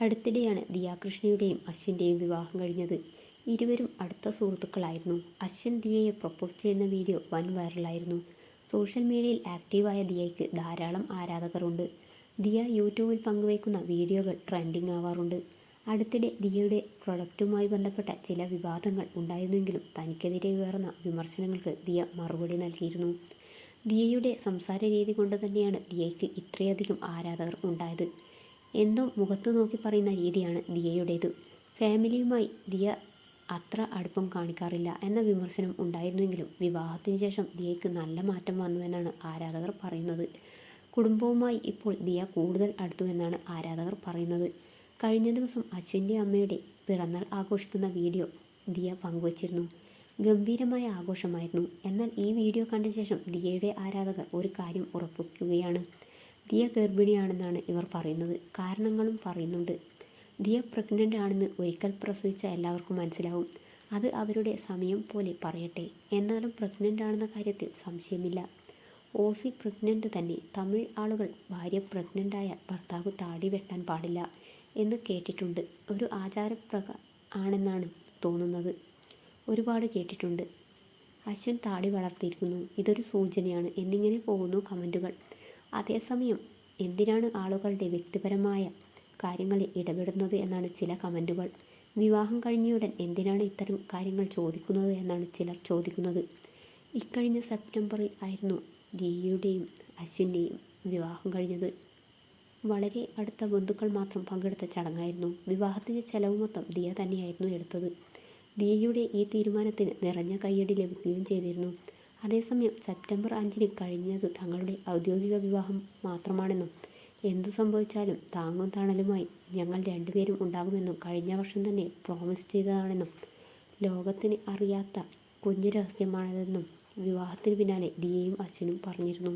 അടുത്തിടെയാണ് ദിയാകൃഷ്ണയുടെയും അശ്വിന്റെയും വിവാഹം കഴിഞ്ഞത്. ഇരുവരും അടുത്ത സുഹൃത്തുക്കളായിരുന്നു. അശ്വിൻ ദിയയെ പ്രപ്പോസ് ചെയ്യുന്ന വീഡിയോ വൻ വൈറലായിരുന്നു. സോഷ്യൽ മീഡിയയിൽ ആക്റ്റീവായ ദിയയ്ക്ക് ധാരാളം ആരാധകരുണ്ട്. ദിയ യൂട്യൂബിൽ പങ്കുവയ്ക്കുന്ന വീഡിയോകൾ ട്രെൻഡിങ് ആവാറുണ്ട്. അടുത്തിടെ ദിയയുടെ പ്രൊഡക്റ്റുമായി ബന്ധപ്പെട്ട ചില വിവാദങ്ങൾ ഉണ്ടായിരുന്നെങ്കിലും തനിക്കെതിരെ ഉയർന്ന വിമർശനങ്ങൾക്ക് ദിയ മറുപടി നൽകിയിരുന്നു. ദിയയുടെ സംസാര രീതി കൊണ്ട് തന്നെയാണ് ദിയയ്ക്ക് ഇത്രയധികം ആരാധകർ ഉണ്ടായത്. എന്തോ മുഖത്തു നോക്കി പറയുന്ന രീതിയാണ് ദിയയുടേത്. ഫാമിലിയുമായി ദിയ അത്ര അടുപ്പം കാണിക്കാറില്ല എന്ന വിമർശനം ഉണ്ടായിരുന്നെങ്കിലും വിവാഹത്തിന് ശേഷം ദിയയ്ക്ക് നല്ല മാറ്റം വന്നുവെന്നാണ് ആരാധകർ പറയുന്നത്. കുടുംബവുമായി ഇപ്പോൾ ദിയ കൂടുതൽ അടുത്തുവെന്നാണ് ആരാധകർ പറയുന്നത്. കഴിഞ്ഞ ദിവസം അച്ഛന്റെ അമ്മയുടെ പിറന്നാൾ ആഘോഷിക്കുന്ന വീഡിയോ ദിയ പങ്കുവച്ചിരുന്നു. ഗംഭീരമായ ആഘോഷമായിരുന്നു. എന്നാൽ ഈ വീഡിയോ കണ്ട ശേഷം ദിയയുടെ ആരാധകർ ഒരു കാര്യം ഉറപ്പിക്കുകയാണ്. ദിയ ഗർഭിണിയാണെന്നാണ് ഇവർ പറയുന്നത്. കാരണങ്ങളും പറയുന്നുണ്ട്. ദിയ പ്രഗ്നന്റ് ആണെന്ന് ഒരിക്കൽ പ്രസവിച്ച എല്ലാവർക്കും മനസ്സിലാവും. അത് അവരുടെ സമയം പോലെ പറയട്ടെ. എന്നാലും പ്രഗ്നന്റ് ആണെന്ന കാര്യത്തിൽ സംശയമില്ല. ഓസി പ്രഗ്നന്റ് തന്നെ. തമിഴ് ആളുകൾ ഭാര്യ പ്രഗ്നന്റായ ഭർത്താവ് താടി വെട്ടാൻ പാടില്ല എന്ന് കേട്ടിട്ടുണ്ട്. ഒരു ആചാരപ്രക ആണെന്നാണ് തോന്നുന്നത്. ഒരുപാട് കേട്ടിട്ടുണ്ട്. അശ്വിൻ താടി വളർത്തിയിരിക്കുന്നു. ഇതൊരു സൂചനയാണ്. എന്നിങ്ങനെ പോകുന്നു കമന്റുകൾ അതേസമയം എന്തിനാണ് ആളുകളുടെ വ്യക്തിപരമായ കാര്യങ്ങളിൽ ഇടപെടുന്നത് എന്നാണ് ചില കമന്റുകൾ. വിവാഹം കഴിഞ്ഞയുടൻ എന്തിനാണ് ഇത്തരം കാര്യങ്ങൾ ചോദിക്കുന്നത് എന്നാണ് ചിലർ ചോദിക്കുന്നത്. ഇക്കഴിഞ്ഞ സെപ്റ്റംബറിൽ ആയിരുന്നു ദിയയുടെയും അശ്വിന്റെയും വിവാഹം കഴിഞ്ഞത്. വളരെ അടുത്ത ബന്ധുക്കൾ മാത്രം പങ്കെടുത്ത ചടങ്ങായിരുന്നു. വിവാഹത്തിന്റെ ചെലവ് മൊത്തം ദിയ തന്നെയായിരുന്നു എടുത്തത്. ദിയയുടെ ഈ തീരുമാനത്തിന് നിറഞ്ഞ കയ്യടി ലഭിക്കുകയും ചെയ്തിരുന്നു. അതേസമയം സെപ്റ്റംബർ അഞ്ചിന് കഴിഞ്ഞത് തങ്ങളുടെ ഔദ്യോഗിക വിവാഹം മാത്രമാണെന്നും എന്തു സംഭവിച്ചാലും താങ്ങും തണലുമായി ഞങ്ങൾ രണ്ടുപേരും ഉണ്ടാകുമെന്നും കഴിഞ്ഞ വർഷം തന്നെ പ്രോമിസ് ചെയ്തതാണെന്നും ലോകത്തിന് അറിയാത്ത കുഞ്ഞു രഹസ്യമാണതെന്നും വിവാഹത്തിന് പിന്നാലെ ദിയയും അച്ഛനും പറഞ്ഞിരുന്നു.